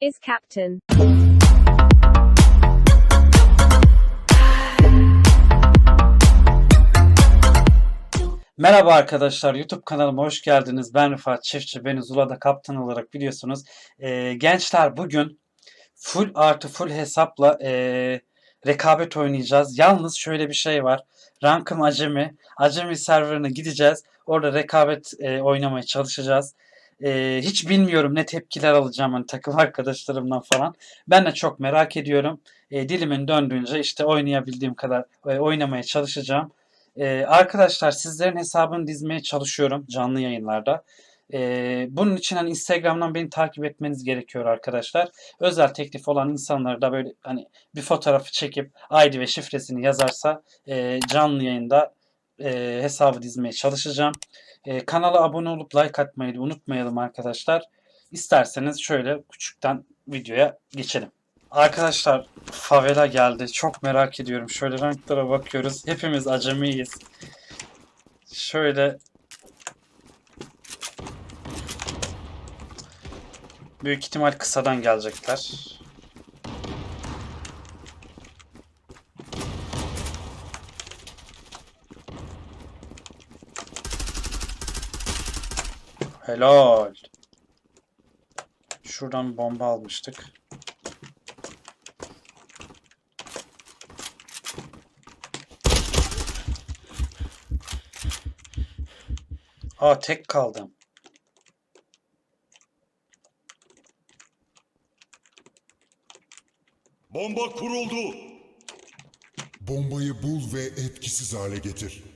is captain. Merhaba arkadaşlar, YouTube kanalıma hoş geldiniz. Ben Rıfat Çiftçi, beni Zula'da kaptan olarak biliyorsunuz. Ee, gençler bugün full artı full hesapla ee, rekabet oynayacağız. Yalnız şöyle bir şey var. Rankım acemi. Acemi serverına gideceğiz. Orada rekabet ee, oynamaya çalışacağız. Ee, hiç bilmiyorum ne tepkiler alacağım hani takım arkadaşlarımdan falan. Ben de çok merak ediyorum. Ee, dilimin döndüğünce işte oynayabildiğim kadar e, oynamaya çalışacağım. Ee, arkadaşlar sizlerin hesabını dizmeye çalışıyorum canlı yayınlarda. Ee, bunun için hani Instagram'dan beni takip etmeniz gerekiyor arkadaşlar. Özel teklif olan insanlar da böyle hani bir fotoğrafı çekip ID ve şifresini yazarsa e, canlı yayında e, hesabı dizmeye çalışacağım. E, kanala abone olup like atmayı da unutmayalım arkadaşlar. İsterseniz şöyle küçükten videoya geçelim. Arkadaşlar favela geldi. Çok merak ediyorum. Şöyle ranklara bakıyoruz. Hepimiz acemiyiz. Şöyle büyük ihtimal kısadan gelecekler. Helal. Şuradan bomba almıştık. Aa tek kaldım. Bomba kuruldu. Bombayı bul ve etkisiz hale getir.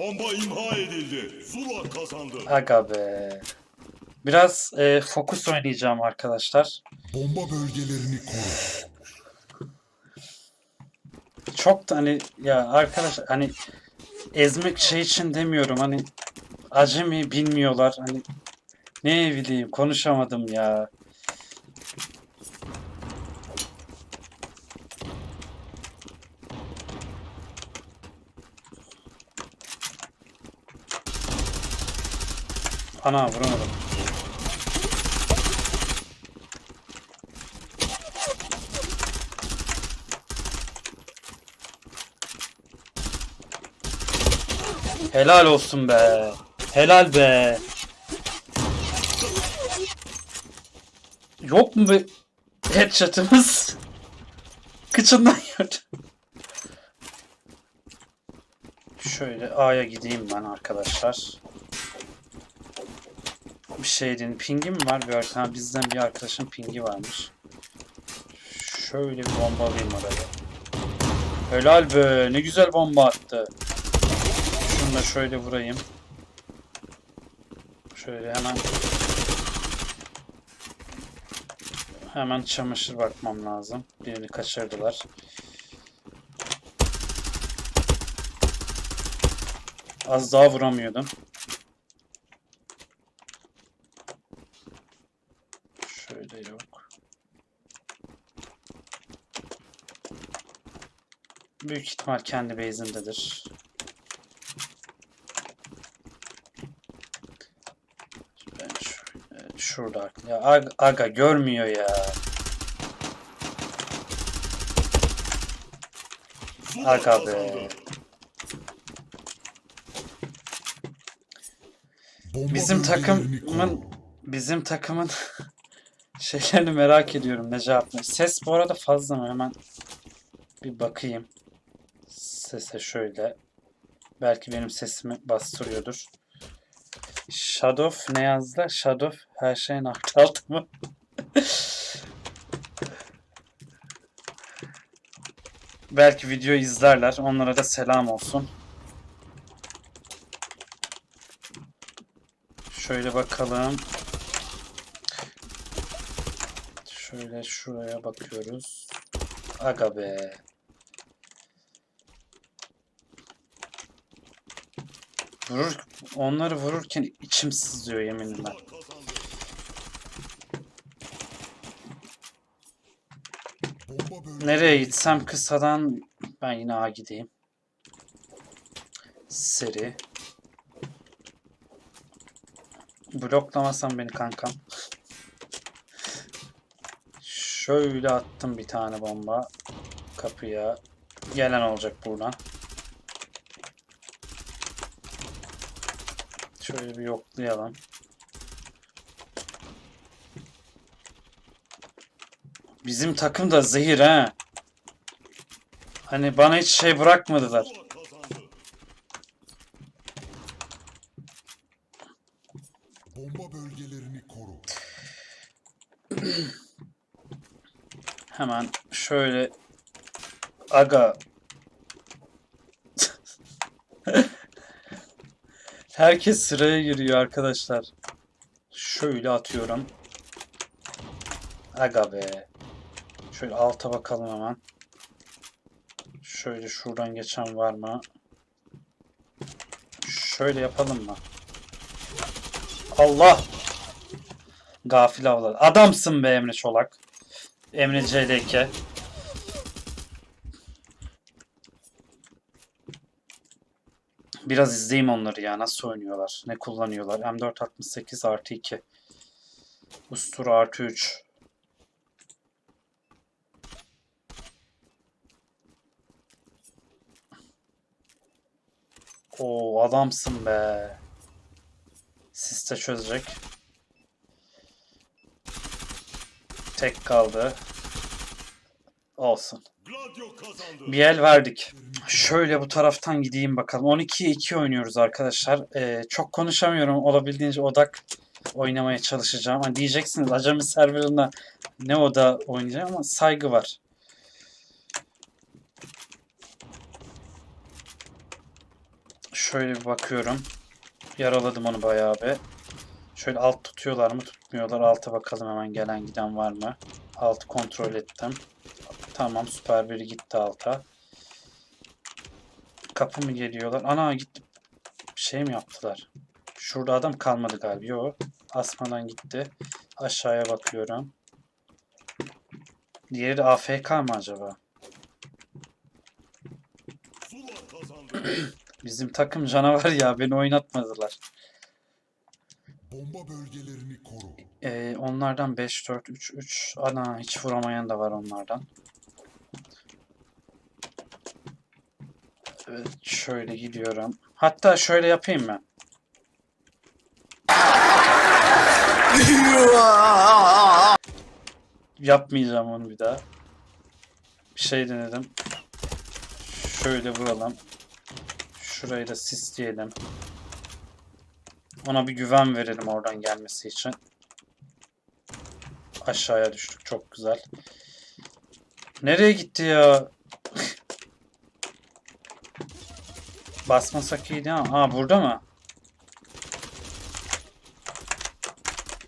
Bomba imha edildi. Zula kazandı. Aga be. Biraz e, fokus oynayacağım arkadaşlar. Bomba bölgelerini koru. Çok da hani ya arkadaşlar hani ezmek şey için demiyorum hani acemi bilmiyorlar hani ne bileyim konuşamadım ya. Ana vuramadım. Helal olsun be. Helal be. Yok mu bir headshot'ımız? Kıçından yürüdü. Şöyle A'ya gideyim ben arkadaşlar. Şeyden pingi mi var? Bir arkadaşın bizden bir arkadaşın pingi varmış. Şöyle bir bomba alayım oraya. Helal be. Ne güzel bomba attı. Şunu da şöyle vurayım. Şöyle hemen hemen çamaşır bakmam lazım. Birini kaçırdılar. Az daha vuramıyordum. Şöyle yok. Büyük ihtimal kendi. Ben şöyle, şurada. Ya aga, aga görmüyor ya. Aga be. Bizim takımın bizim takımın şeylerini merak ediyorum ne cevap. Ses bu arada fazla mı? Hemen bir bakayım. Sese şöyle. Belki benim sesimi bastırıyordur. Shadow ne yazdı? Shadow her şeyin altı mı? Belki video izlerler. Onlara da selam olsun. Şöyle bakalım. Şöyle şuraya bakıyoruz. Aga be. Vurur, onları vururken içim sızlıyor yeminle. Nereye gitsem kısadan ben yine A gideyim. Seri. Bloklamasan beni kankam. Şöyle attım bir tane bomba kapıya. Gelen olacak buradan. Şöyle bir yoklayalım. Bizim takım da zehir ha. Hani bana hiç şey bırakmadılar. Bomba bölgelerini koru. Hemen şöyle aga Herkes sıraya giriyor arkadaşlar. Şöyle atıyorum. Aga be. Şöyle alta bakalım hemen. Şöyle şuradan geçen var mı? Şöyle yapalım mı? Allah! Gafil avladı. Adamsın be Emre Çolak. Emre CLK. Biraz izleyeyim onları ya. Nasıl oynuyorlar? Ne kullanıyorlar? M468 artı 2. Ustura artı 3. Oo adamsın be. Siste çözecek. Tek kaldı. Olsun. Bir el verdik. Şöyle bu taraftan gideyim bakalım. 12'ye 2 oynuyoruz arkadaşlar. Ee, çok konuşamıyorum. Olabildiğince odak oynamaya çalışacağım. Hani diyeceksiniz acemi serverında ne oda oynayacağım ama saygı var. Şöyle bir bakıyorum. Yaraladım onu bayağı bir. Şöyle alt tutuyorlar mı tutmuyorlar. Alta bakalım hemen gelen giden var mı? Altı kontrol ettim. Tamam süper biri gitti alta. Kapı mı geliyorlar? Ana gitti. Şey mi yaptılar? Şurada adam kalmadı galiba. Yo. Asmadan gitti. Aşağıya bakıyorum. Diğeri de AFK mı acaba? Bizim takım canavar ya. Beni oynatmadılar. Bomba bölgelerini koru. Ee, onlardan 5, 4, 3, 3. Ana hiç vuramayan da var onlardan. Evet, şöyle gidiyorum. Hatta şöyle yapayım mı? Yapmayacağım onu bir daha. Bir şey denedim. Şöyle vuralım. Şurayı da sisleyelim. Ona bir güven verelim oradan gelmesi için. Aşağıya düştük. Çok güzel. Nereye gitti ya? Basmasak iyiydi ama. Aa burada mı?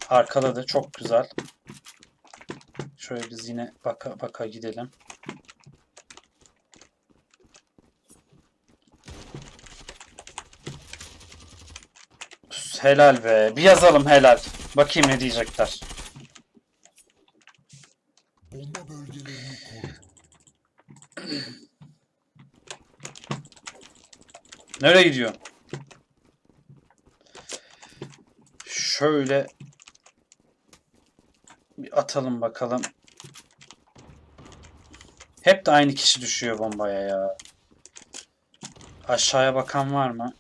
Arkaladı. Çok güzel. Şöyle biz yine baka baka gidelim. Helal be. Bir yazalım helal. Bakayım ne diyecekler. Bomba bölgelerini koru. Nereye gidiyor? Şöyle bir atalım bakalım. Hep de aynı kişi düşüyor bombaya ya. Aşağıya bakan var mı?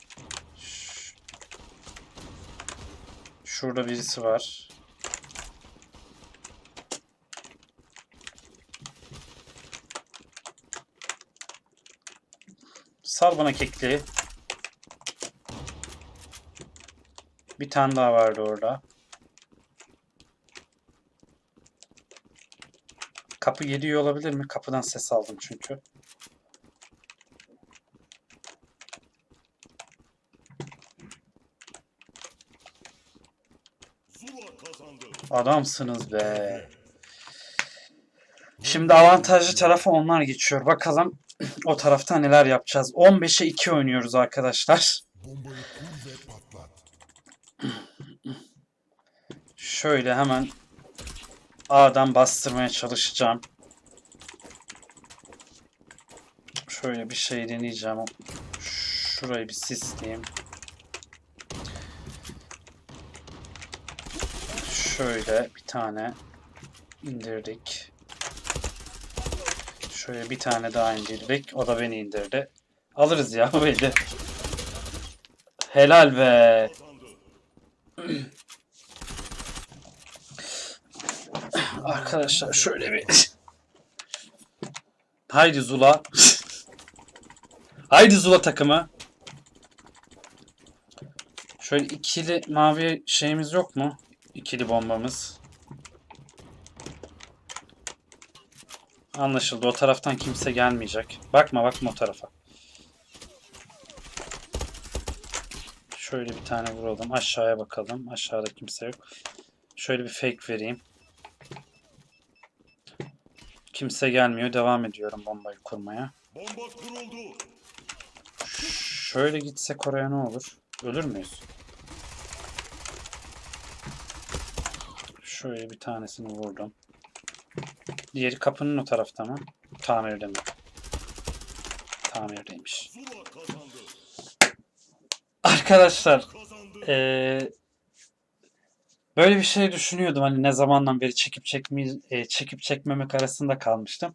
Şurada birisi var. Sal bana kekliği. Bir tane daha vardı orada. Kapı geliyor olabilir mi? Kapıdan ses aldım çünkü. Adamsınız be. Şimdi avantajlı tarafa onlar geçiyor. Bakalım o tarafta neler yapacağız. 15'e 2 oynuyoruz arkadaşlar. Bombayı kur ve patlat. Şöyle hemen A'dan bastırmaya çalışacağım. Şöyle bir şey deneyeceğim. Şurayı bir sisleyeyim. Şöyle bir tane indirdik. Şöyle bir tane daha indirdik. O da beni indirdi. Alırız ya böyle. Helal be. Kazandı. Arkadaşlar şöyle bir Haydi Zula. Haydi Zula takımı. Şöyle ikili mavi şeyimiz yok mu? İkili bombamız. Anlaşıldı. O taraftan kimse gelmeyecek. Bakma bakma o tarafa. Şöyle bir tane vuralım. Aşağıya bakalım. Aşağıda kimse yok. Şöyle bir fake vereyim. Kimse gelmiyor. Devam ediyorum bombayı kurmaya. Bomba kuruldu. Şöyle gitsek oraya ne olur? Ölür müyüz? Şöyle bir tanesini vurdum. Diğeri kapının o tarafta mı? Tamirde mi? Tamirdeymiş. Arkadaşlar. Ee, böyle bir şey düşünüyordum hani ne zamandan beri çekip çekme, e, çekip çekmemek arasında kalmıştım.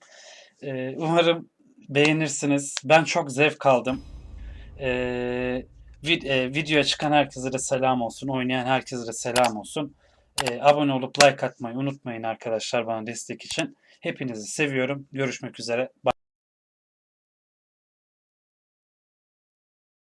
Ee, umarım beğenirsiniz. Ben çok zevk aldım. E, videoya çıkan herkese de selam olsun. Oynayan herkese de selam olsun. Abone olup like atmayı unutmayın arkadaşlar bana destek için. Hepinizi seviyorum. Görüşmek üzere. Bye.